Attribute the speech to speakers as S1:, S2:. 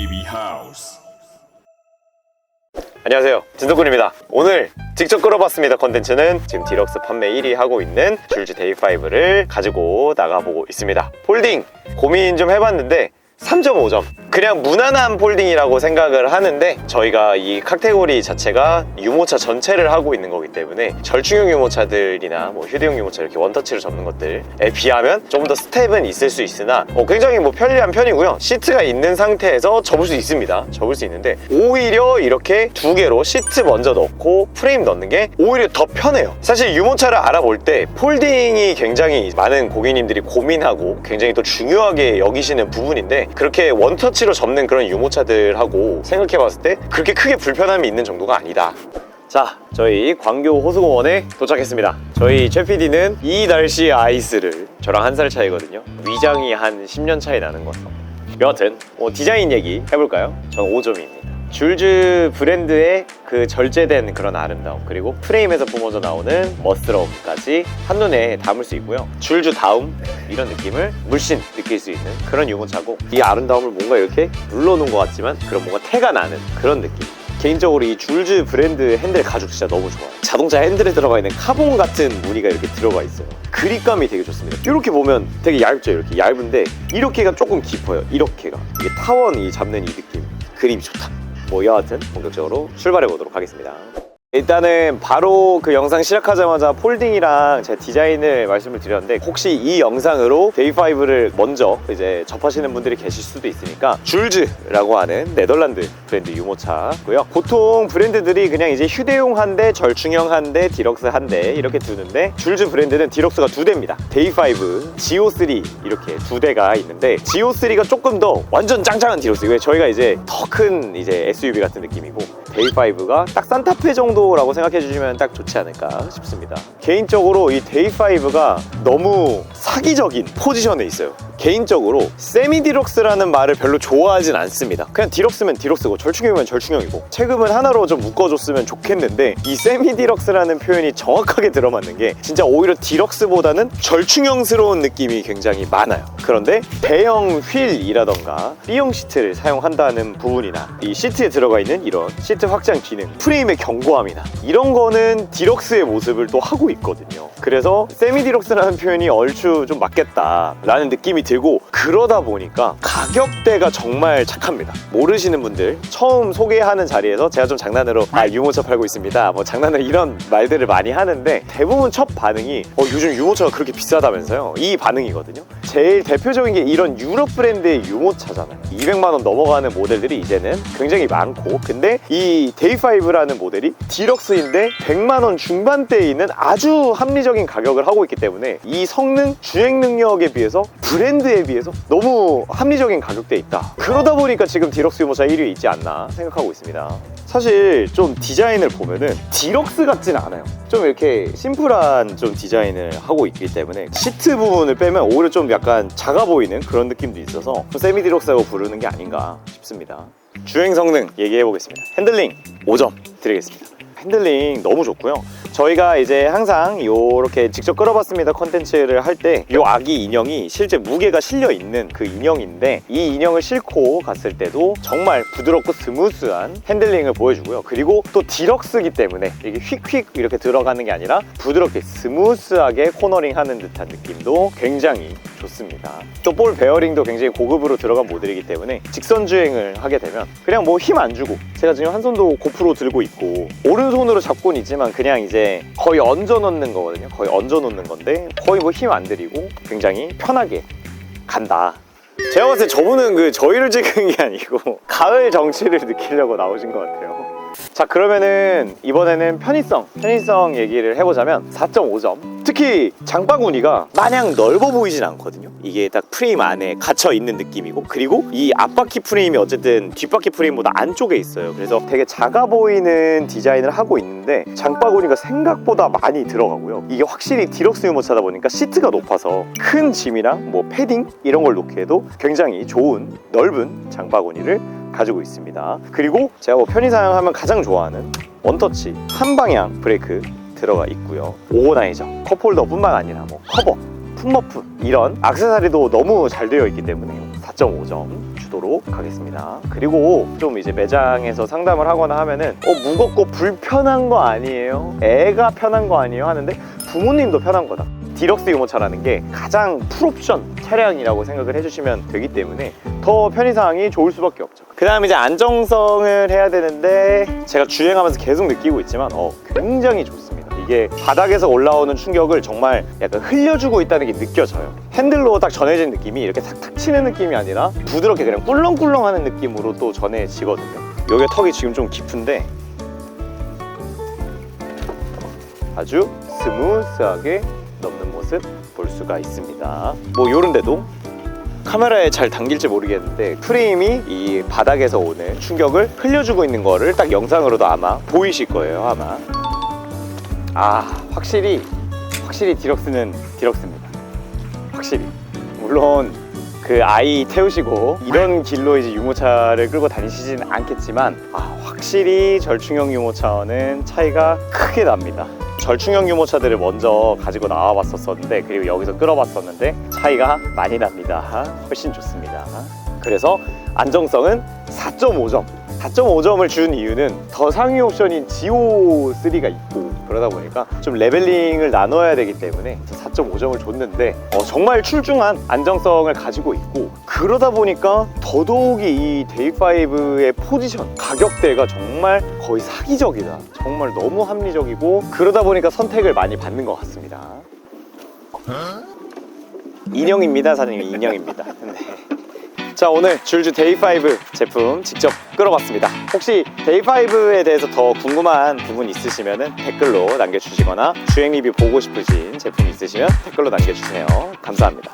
S1: Baby House.
S2: 안녕하세요. 진석군입니다. 오늘 직접 끌어봤습니다. 컨텐츠는 지금 디럭스 판매 1위 하고 있는 줄즈 데이5를 가지고 나가보고 있습니다. 폴딩 고민 좀 해봤는데 3.5점 그냥 무난한 폴딩이라고 생각을 하는데 저희가 이 카테고리 자체가 유모차 전체를 하고 있는 거기 때문에 절충형 유모차들이나 뭐 휴대용 유모차 이렇게 원터치로 접는 것들에 비하면 좀더 스텝은 있을 수 있으나 어, 굉장히 뭐 편리한 편이고요. 시트가 있는 상태에서 접을 수 있습니다. 접을 수 있는데 오히려 이렇게 두 개로 시트 먼저 넣고 프레임 넣는 게 오히려 더 편해요. 사실 유모차를 알아볼 때 폴딩이 굉장히 많은 고객님들이 고민하고 굉장히 또 중요하게 여기시는 부분인데 그렇게 원터치 로 접는 그런 유모차들하고 생각해봤을 때 그렇게 크게 불편함이 있는 정도가 아니다 자, 저희 광교 호수공원에 도착했습니다. 저희 최 PD는 이 날씨 아이스를 저랑 한 살 차이거든요. 위장이 한 10년 차이 나는 것 같아요. 여하튼 뭐 디자인 얘기 해볼까요? 저는 5점입니다. 줄즈 브랜드의 그 절제된 그런 아름다움 그리고 프레임에서 뿜어져 나오는 멋스러움까지 한눈에 담을 수 있고요. 줄즈 다움 이런 느낌을 물씬 느낄 수 있는 그런 유모차고 이 아름다움을 뭔가 이렇게 눌러놓은 것 같지만 그런 뭔가 태가 나는 그런 느낌. 개인적으로 이 줄즈 브랜드 핸들 가죽 진짜 너무 좋아요. 자동차 핸들에 들어가 있는 카본 같은 무늬가 이렇게 들어가 있어요. 그립감이 되게 좋습니다. 이렇게 보면 되게 얇죠 이렇게? 얇은데 이렇게가 조금 깊어요 이렇게가. 이게 타원이 잡는 이 느낌. 그립이 좋다 뭐 여하튼 본격적으로 출발해 보도록 하겠습니다 일단은 바로 그 영상 시작하자마자 폴딩이랑 제 디자인을 말씀을 드렸는데 혹시 이 영상으로 데이5를 먼저 이제 접하시는 분들이 계실 수도 있으니까 줄즈라고 하는 네덜란드 브랜드 유모차고요. 보통 브랜드들이 그냥 이제 휴대용 한 대, 절충형 한 대, 디럭스 한 대 이렇게 두는데 줄즈 브랜드는 디럭스가 두 대입니다. 데이5, GO3 이렇게 두 대가 있는데 GO3가 조금 더 완전 짱짱한 디럭스. 이거 저희가 이제 더 큰 이제 SUV 같은 느낌이고 데이5가 딱 산타페 정도라고 생각해 주시면 딱 좋지 않을까 싶습니다. 개인적으로 이 데이5가 너무 사기적인 포지션에 있어요. 개인적으로 세미 디럭스라는 말을 별로 좋아하진 않습니다. 그냥 디럭스면 디럭스고 절충형이면 절충형이고 체급은 하나로 좀 묶어줬으면 좋겠는데 이 세미 디럭스라는 표현이 정확하게 들어맞는 게 진짜 오히려 디럭스보다는 절충형스러운 느낌이 굉장히 많아요. 그런데 대형 휠이라던가 B형 시트를 사용한다는 부분이나 이 시트에 들어가 있는 이런 시트 확장 기능, 프레임의 견고함이나 이런 거는 디럭스의 모습을 또 하고 있거든요. 그래서 세미 디럭스라는 표현이 얼추 좀 맞겠다라는 느낌이 들고 그러다 보니까 가격대가 정말 착합니다. 모르시는 분들 처음 소개하는 자리에서 제가 좀 장난으로 아 유모차 팔고 있습니다. 뭐 장난으로 이런 말들을 많이 하는데 대부분 첫 반응이 어 요즘 유모차가 그렇게 비싸다면서요. 이 반응이거든요. 제일 대표적인 게 이런 유럽 브랜드의 유모차잖아요. 200만 원 넘어가는 모델들이 이제는 굉장히 많고 근데 이 데이5라는 모델이 디럭스인데 100만 원 중반대에 있는 아주 합리적인 가격을 하고 있기 때문에 이 성능, 주행 능력에 비해서 브랜드에 비해서 너무 합리적인 가격대에 있다. 그러다 보니까 지금 디럭스 유모차 1위에 있지 않나 생각하고 있습니다. 사실 좀 디자인을 보면은 디럭스 같진 않아요. 좀 이렇게 심플한 좀 디자인을 하고 있기 때문에 시트 부분을 빼면 오히려 좀 약간 작아 보이는 그런 느낌도 있어서 좀 세미 디럭스라고 부르는 게 아닌가 싶습니다. 주행 성능 얘기해 보겠습니다. 핸들링 5점 드리겠습니다. 핸들링 너무 좋고요. 저희가 이제 항상 요렇게 직접 끌어봤습니다 컨텐츠를 할때요 아기 인형이 실제 무게가 실려 있는 그 인형인데 이 인형을 싣고 갔을 때도 정말 부드럽고 스무스한 핸들링을 보여주고요. 그리고 또 디럭스기 때문에 이게 휙휙 이렇게 들어가는 게 아니라 부드럽게 스무스하게 코너링 하는 듯한 느낌도 굉장히 좋습니다. 또 볼 베어링도 굉장히 고급으로 들어간 모델이기 때문에 직선 주행을 하게 되면 그냥 뭐 힘 안 주고 제가 지금 한 손도 고프로 들고 있고 오른손으로 잡고는 있지만 그냥 이제 거의 얹어 놓는 거거든요. 거의 얹어 놓는 건데 거의 뭐 힘 안 들이고 굉장히 편하게 간다. 제가 봤을 때 저분은 그 저희를 찍은 게 아니고 가을 정취를 느끼려고 나오신 것 같아요. 자 그러면은 이번에는 편의성 편의성 얘기를 해보자면 4.5점 특히 장바구니가 마냥 넓어 보이진 않거든요. 이게 딱 프레임 안에 갇혀 있는 느낌이고 그리고 이 앞바퀴 프레임이 어쨌든 뒷바퀴 프레임보다 안쪽에 있어요. 그래서 되게 작아 보이는 디자인을 하고 있는데 장바구니가 생각보다 많이 들어가고요. 이게 확실히 디럭스 유모차다 보니까 시트가 높아서 큰 짐이랑 뭐 패딩 이런 걸 놓기에도 굉장히 좋은 넓은 장바구니를 가지고 있습니다. 그리고 제가 뭐 편의 사용하면 가장 좋아하는 원터치 한 방향 브레이크 들어가 있고요. 오고나이저 컵홀더뿐만 아니라 뭐 커버 풋머프 이런 악세사리도 너무 잘 되어 있기 때문에 4.5점 주도록 하겠습니다. 그리고 좀 이제 매장에서 상담을 하거나 하면은 어 무겁고 불편한 거 아니에요? 애가 편한 거 아니에요? 하는데 부모님도 편한 거다. 디럭스 유모차라는 게 가장 풀옵션 차량이라고 생각을 해주시면 되기 때문에 더 편의사항이 좋을 수밖에 없죠. 그 다음에 이제 안정성을 해야 되는데 제가 주행하면서 계속 느끼고 있지만 어, 굉장히 좋습니다. 이게 바닥에서 올라오는 충격을 정말 약간 흘려주고 있다는 게 느껴져요. 핸들로 딱 전해진 느낌이 이렇게 탁탁 치는 느낌이 아니라 부드럽게 그냥 꿀렁꿀렁 하는 느낌으로 또 전해지거든요. 여기 턱이 지금 좀 깊은데 아주 스무스하게 넘는 모습 볼 수가 있습니다. 뭐 요런 데도 카메라에 잘 담길지 모르겠는데 프레임이 이 바닥에서 오는 충격을 흘려주고 있는 거를 딱 영상으로도 아마 보이실 거예요 아마 아 확실히 확실히 디럭스는 디럭스입니다. 확실히. 물론 그 아이 태우시고 이런 길로 이제 유모차를 끌고 다니시지는 않겠지만 아 확실히 절충형 유모차와는 차이가 크게 납니다. 절충형 유모차들을 먼저 가지고 나와 봤었었는데 그리고 여기서 끌어봤었는데 차이가 많이 납니다. 훨씬 좋습니다. 그래서 안정성은 4.5점 4.5점을 준 이유는 더 상위 옵션인 GO3가 있고 그러다 보니까 좀 레벨링을 나눠야 되기 때문에 4.5점을 줬는데 어, 정말 출중한 안정성을 가지고 있고 그러다 보니까 더더욱이 이 데이5의 포지션 가격대가 정말 거의 사기적이다. 정말 너무 합리적이고 그러다 보니까 선택을 많이 받는 것 같습니다. 인형입니다 사장님. 인형입니다. 네. 자 오늘 줄주 데이5 제품 직접 끌어봤습니다. 혹시 데이5에 대해서 더 궁금한 부분 있으시면 댓글로 남겨주시거나 주행 리뷰 보고 싶으신 제품 있으시면 댓글로 남겨주세요. 감사합니다